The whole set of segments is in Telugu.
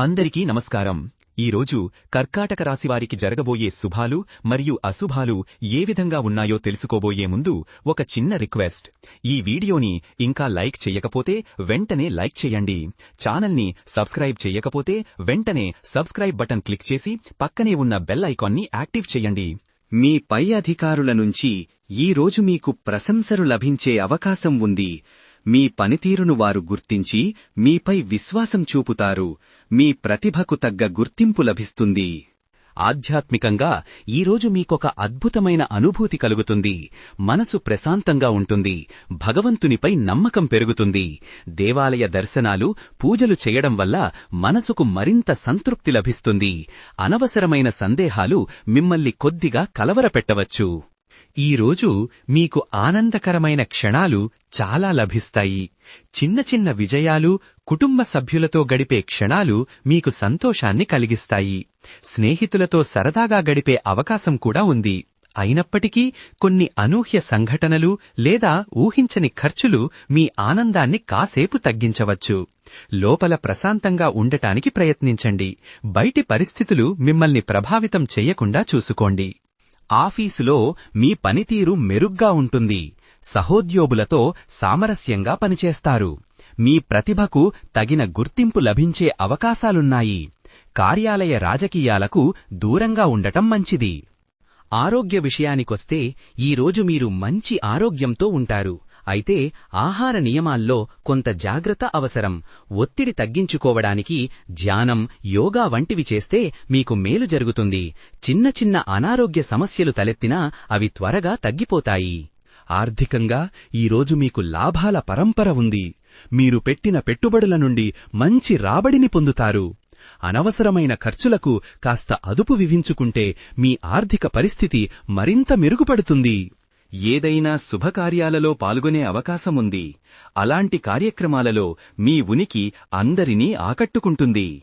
అందరికీ నమస్కారం. ఈరోజు కర్కాటక రాశివారికి జరగబోయే శుభాలు మరియు అశుభాలు ఏ విధంగా ఉన్నాయో తెలుసుకోబోయే ముందు ఒక చిన్న రిక్వెస్ట్. ఈ వీడియోని ఇంకా లైక్ చెయ్యకపోతే వెంటనే లైక్ చేయండి. ఛానల్ని సబ్స్క్రైబ్ చెయ్యకపోతే వెంటనే సబ్స్క్రైబ్ బటన్ క్లిక్ చేసి పక్కనే ఉన్న బెల్ ఐకాన్ని యాక్టివ్ చేయండి. మీ పై అధికారుల నుంచి ఈ రోజు మీకు ప్రశంసలు లభించే అవకాశం ఉంది. మీ పనితీరును వారు గుర్తించి మీపై విశ్వాసం చూపుతారు. మీ ప్రతిభకు తగ్గ గుర్తింపు లభిస్తుంది. ఆధ్యాత్మికంగా ఈరోజు మీకొక అద్భుతమైన అనుభూతి కలుగుతుంది. మనసు ప్రశాంతంగా ఉంటుంది. భగవంతునిపై నమ్మకం పెరుగుతుంది. దేవాలయ దర్శనాలు పూజలు చేయడం వల్ల మనసుకు మరింత సంతృప్తి లభిస్తుంది. అనవసరమైన సందేహాలు మిమ్మల్ని కొద్దిగా కలవరపెట్టవచ్చు. ఈరోజు మీకు ఆనందకరమైన క్షణాలు చాలా లభిస్తాయి. చిన్న చిన్న విజయాలు కుటుంబ సభ్యులతో గడిపే క్షణాలు మీకు సంతోషాన్ని కలిగిస్తాయి. స్నేహితులతో సరదాగా గడిపే అవకాశం కూడా ఉంది. అయినప్పటికీ కొన్ని అనూహ్య సంఘటనలు లేదా ఊహించని ఖర్చులు మీ ఆనందాన్ని కాసేపు తగ్గించవచ్చు. లోపల ప్రశాంతంగా ఉండటానికి ప్రయత్నించండి. బయటి పరిస్థితులు మిమ్మల్ని ప్రభావితం చెయ్యకుండా చూసుకోండి. ఆఫీసులో మీ పనితీరు మెరుగ్గా ఉంటుంది. సహోద్యోగులతో సామరస్యంగా పనిచేస్తారు. మీ ప్రతిభకు తగిన గుర్తింపు లభించే అవకాశాలున్నాయి. కార్యాలయ రాజకీయాలకు దూరంగా ఉండటం మంచిది. ఆరోగ్య విషయానికొస్తే ఈరోజు మీరు మంచి ఆరోగ్యంతో ఉంటారు. అయితే ఆహార నియమాల్లో కొంత జాగ్రత్త అవసరం. ఒత్తిడి తగ్గించుకోవడానికి ధ్యానం యోగా వంటివి చేస్తే మీకు మేలు జరుగుతుంది. చిన్న చిన్న అనారోగ్య సమస్యలు తలెత్తినా అవి త్వరగా తగ్గిపోతాయి. ఆర్థికంగా ఈరోజు మీకు లాభాల పరంపర ఉంది. మీరు పెట్టిన పెట్టుబడుల నుండి మంచి రాబడిని పొందుతారు. అనవసరమైన ఖర్చులకు కాస్త అదుపు వివించుకుంటే మీ ఆర్థిక పరిస్థితి మరింత మెరుగుపడుతుంది. ఏదైనా శుభకార్యాలలో పాల్గొనే అవకాశముంది. అలాంటి కార్యక్రమాలలో మీ ఉనికి అందరినీ ఆకట్టుకుంటుంది.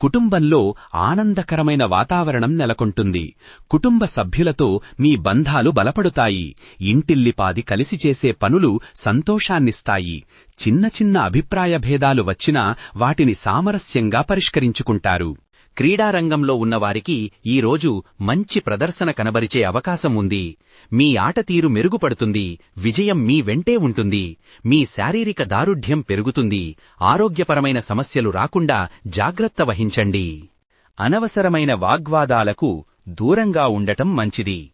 కుటుంబంలో ఆనందకరమైన వాతావరణం నెలకొంటుంది. కుటుంబ సభ్యులతో మీ బంధాలు బలపడుతాయి. ఇంటిల్లిపాది కలిసి చేసే పనులు సంతోషాన్నిస్తాయి. చిన్న చిన్న అభిప్రాయ భేదాలు వచ్చినా వాటిని సామరస్యంగా పరిష్కరించుకుంటారు. క్రీడారంగంలో ఉన్నవారికి ఈరోజు మంచి ప్రదర్శన కనబరిచే అవకాశం ఉంది. మీ ఆటతీరు మెరుగుపడుతుంది. విజయం మీ వెంటే ఉంటుంది. మీ శారీరక దారుఢ్యం పెరుగుతుంది. ఆరోగ్యపరమైన సమస్యలు రాకుండా జాగ్రత్త వహించండి. అనవసరమైన వాగ్వాదాలకు దూరంగా ఉండటం మంచిది.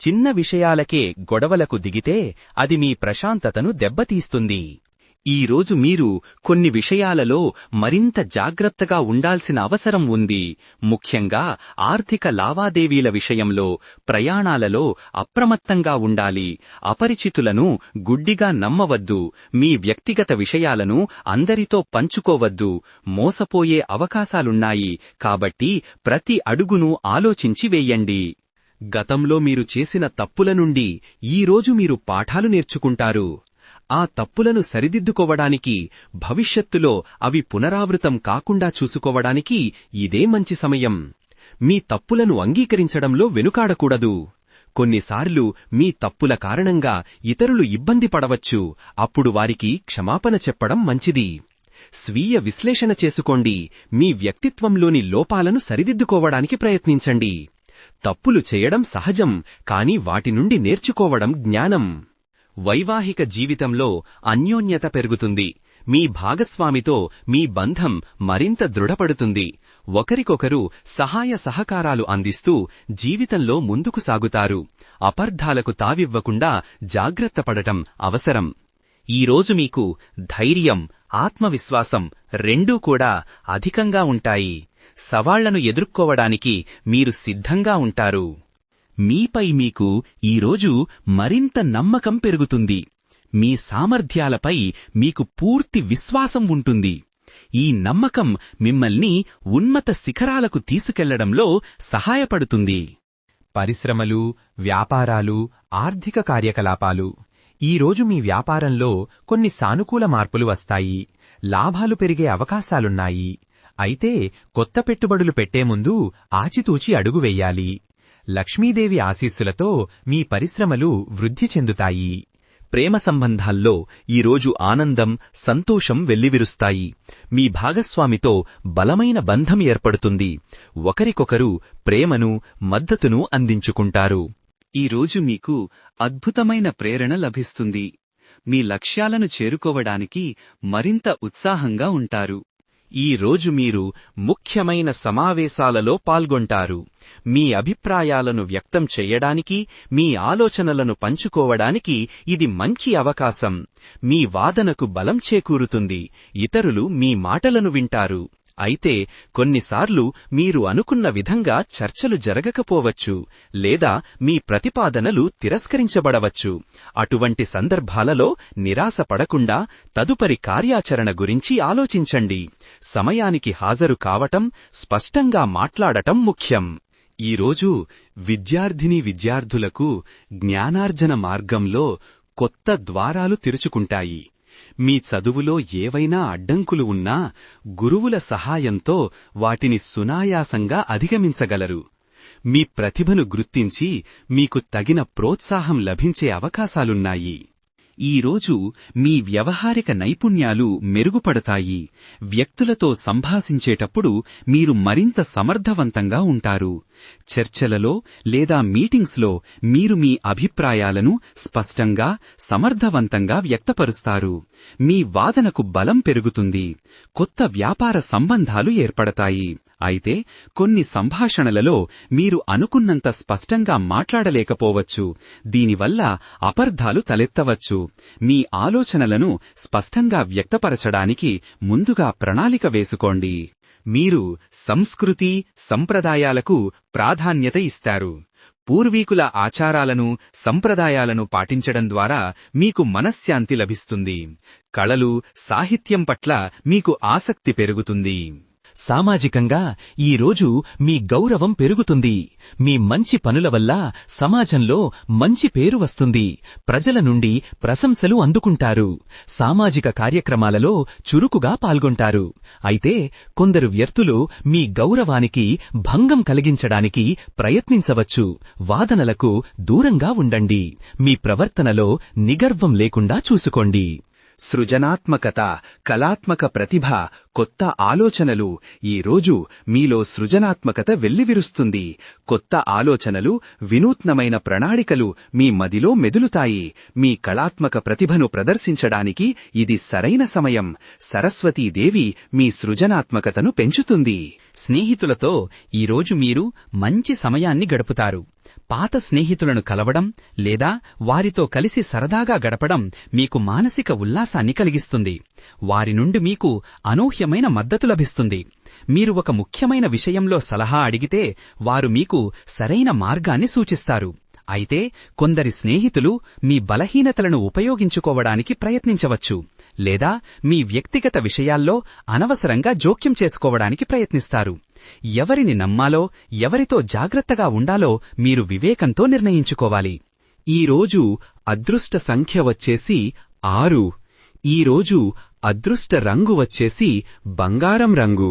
చిన్న విషయాలకే గొడవలకు దిగితే అది మీ ప్రశాంతతను దెబ్బతీస్తుంది. ఈ రోజు మీరు కొన్ని విషయాలలో మరింత జాగ్రత్తగా ఉండాల్సిన అవసరం ఉంది. ముఖ్యంగా ఆర్థిక లావాదేవీల విషయంలో ప్రయాణాలలో అప్రమత్తంగా ఉండాలి. అపరిచితులను గుడ్డిగా నమ్మవద్దు. మీ వ్యక్తిగత విషయాలను అందరితో పంచుకోవద్దు. మోసపోయే అవకాశాలున్నాయి. కాబట్టి ప్రతి అడుగును ఆలోచించి వేయండి. గతంలో మీరు చేసిన తప్పుల నుండి ఈరోజు మీరు పాఠాలు నేర్చుకుంటారు. ఆ తప్పులను సరిదిద్దుకోవడానికి భవిష్యత్తులో అవి పునరావృతం కాకుండా చూసుకోవడానికి ఇదే మంచి సమయం. మీ తప్పులను అంగీకరించడంలో వెనుకాడకూడదు. కొన్నిసార్లు మీ తప్పుల కారణంగా ఇతరులు ఇబ్బంది పడవచ్చు. అప్పుడు వారికి క్షమాపణ చెప్పడం మంచిది. స్వీయ విశ్లేషణ చేసుకోండి. మీ వ్యక్తిత్వంలోని లోపాలను సరిదిద్దుకోవడానికి ప్రయత్నించండి. తప్పులు చేయడం సహజం కాని వాటి నుండి నేర్చుకోవడం జ్ఞానం. వైవాహిక జీవితంలో అన్యోన్యత పెరుగుతుంది. మీ భాగస్వామితో మీ బంధం మరింత దృఢపడుతుంది. ఒకరికొకరు సహాయ సహకారాలు అందిస్తూ జీవితంలో ముందుకు సాగుతారు. అపర్ధాలకు తావివ్వకుండా జాగ్రత్తపడటం అవసరం. ఈరోజు మీకు ధైర్యం ఆత్మవిశ్వాసం రెండూ కూడా అధికంగా ఉంటాయి. సవాళ్ళను ఎదుర్కోవడానికి మీరు సిద్ధంగా ఉంటారు. మీపై మీకు ఈరోజు మరింత నమ్మకం పెరుగుతుంది. మీ సామర్థ్యాలపై మీకు పూర్తి విశ్వాసం ఉంటుంది. ఈ నమ్మకం మిమ్మల్ని ఉన్నత శిఖరాలకు తీసుకెళ్ళడంలో సహాయపడుతుంది. పరిశ్రమలు వ్యాపారాలు ఆర్థిక కార్యకలాపాలు. ఈరోజు మీ వ్యాపారంలో కొన్ని సానుకూల మార్పులు వస్తాయి. లాభాలు పెరిగే అవకాశాలున్నాయి. అయితే కొత్త పెట్టుబడులు పెట్టే ముందు ఆచితూచి అడుగు వెయ్యాలి లక్ష్మీదేవి ఆశీస్సులతో మీ పరిశ్రమలు వృద్ధి చెందుతాయి. ప్రేమ సంబంధాల్లో ఈరోజు ఆనందం సంతోషం వెల్లివిరుస్తాయి. మీ భాగస్వామితో బలమైన బంధం ఏర్పడుతుంది. ఒకరికొకరు ప్రేమను మద్దతును అందించుకుంటారు. ఈ రోజు మీకు అద్భుతమైన ప్రేరణ లభిస్తుంది. మీ లక్ష్యాలను చేరుకోవడానికి మరింత ఉత్సాహంగా ఉంటారు. ఈ రోజు మీరు ముఖ్యమైన సమావేశాలలో పాల్గొంటారు. మీ అభిప్రాయాలను వ్యక్తం చేయడానికి మీ ఆలోచనలను పంచుకోవడానికి ఇది మంచి అవకాశం. మీ వాదనకు బలం చేకూరుతుంది. ఇతరులు మీ మాటలను వింటారు. అయితే కొన్నిసార్లు మీరు అనుకున్న విధంగా చర్చలు జరగకపోవచ్చు లేదా మీ ప్రతిపాదనలు తిరస్కరించబడవచ్చు. అటువంటి సందర్భాలలో నిరాశపడకుండా తదుపరి కార్యాచరణ గురించి ఆలోచించండి. సమయానికి హాజరు కావటం స్పష్టంగా మాట్లాడటం ముఖ్యం. ఈరోజు విద్యార్థిని విద్యార్థులకు జ్ఞానార్జన మార్గంలో కొత్త ద్వారాలు తెరుచుకుంటాయి. మీ చదువులో ఏవైనా అడ్డంకులు ఉన్నా గురువుల సహాయంతో వాటిని సునాయాసంగా అధిగమించగలరు. మీ ప్రతిభను గుర్తించి మీకు తగిన ప్రోత్సాహం లభించే అవకాశాలున్నాయి. ఈరోజు మీ వ్యవహారిక నైపుణ్యాలు మెరుగుపడతాయి. వ్యక్తులతో సంభాషించేటప్పుడు మీరు మరింత సమర్థవంతంగా ఉంటారు. చర్చలలో లేదా మీటింగ్స్లో మీరు మీ అభిప్రాయాలను స్పష్టంగా సమర్థవంతంగా వ్యక్తపరుస్తారు. మీ వాదనకు బలం పెరుగుతుంది. కొత్త వ్యాపార సంబంధాలు ఏర్పడతాయి. అయితే కొన్ని సంభాషణలలో మీరు అనుకున్నంత స్పష్టంగా మాట్లాడలేకపోవచ్చు. దీనివల్ల అపర్ధాలు తలెత్తవచ్చు. మీ ఆలోచనలను స్పష్టంగా వ్యక్తపరచడానికి ముందుగా ప్రణాళిక వేసుకోండి. మీరు సంస్కృతి సంప్రదాయాలకు ప్రాధాన్యత ఇస్తారు. పూర్వీకుల ఆచారాలను సంప్రదాయాలను పాటించడం ద్వారా మీకు మనశ్శాంతి లభిస్తుంది. కళలు సాహిత్యం పట్ల మీకు ఆసక్తి పెరుగుతుంది. సామాజికంగా ఈరోజు మీ గౌరవం పెరుగుతుంది. మీ మంచి పనుల వల్ల సమాజంలో మంచి పేరు వస్తుంది. ప్రజల నుండి ప్రశంసలు అందుకుంటారు. సామాజిక కార్యక్రమాలలో చురుకుగా పాల్గొంటారు. అయితే కొందరు వ్యక్తులు మీ గౌరవానికి భంగం కలిగించడానికి ప్రయత్నించవచ్చు. వాదనలకు దూరంగా ఉండండి. మీ ప్రవర్తనలో నిగర్వం లేకుండా చూసుకోండి. సృజనాత్మకత కళాత్మక ప్రతిభ కొత్త ఆలోచనలు. ఈ రోజు మీలో సృజనాత్మకత వెల్లివిరుస్తుంది. కొత్త ఆలోచనలు వినూత్నమైన ప్రణాళికలు మీ మదిలో మెదులుతాయి. మీ కళాత్మక ప్రతిభను ప్రదర్శించడానికి ఇది సరైన సమయం. సరస్వతీదేవి మీ సృజనాత్మకతను పెంచుతుంది. స్నేహితులతో ఈరోజు మీరు మంచి సమయాన్ని గడుపుతారు. పాత స్నేహితులను కలవడం లేదా వారితో కలిసి సరదాగా గడపడం మీకు మానసిక ఉల్లాసాన్ని కలిగిస్తుంది. వారి నుండి మీకు అనూహ్యమైన మద్దతు లభిస్తుంది. మీరు ఒక ముఖ్యమైన విషయంలో సలహా అడిగితే వారు మీకు సరైన మార్గాన్ని సూచిస్తారు. అయితే కొందరి స్నేహితులు మీ బలహీనతలను ఉపయోగించుకోవడానికి ప్రయత్నించవచ్చు లేదా మీ వ్యక్తిగత విషయాల్లో అనవసరంగా జోక్యం చేసుకోవడానికి ప్రయత్నిస్తారు. ఎవరిని నమ్మాలో ఎవరితో జాగ్రత్తగా ఉండాలో మీరు వివేకంతో నిర్ణయించుకోవాలి. ఈరోజు అదృష్ట సంఖ్య వచ్చేసి ఆరు. ఈరోజు అదృష్ట రంగు వచ్చేసి బంగారం రంగు.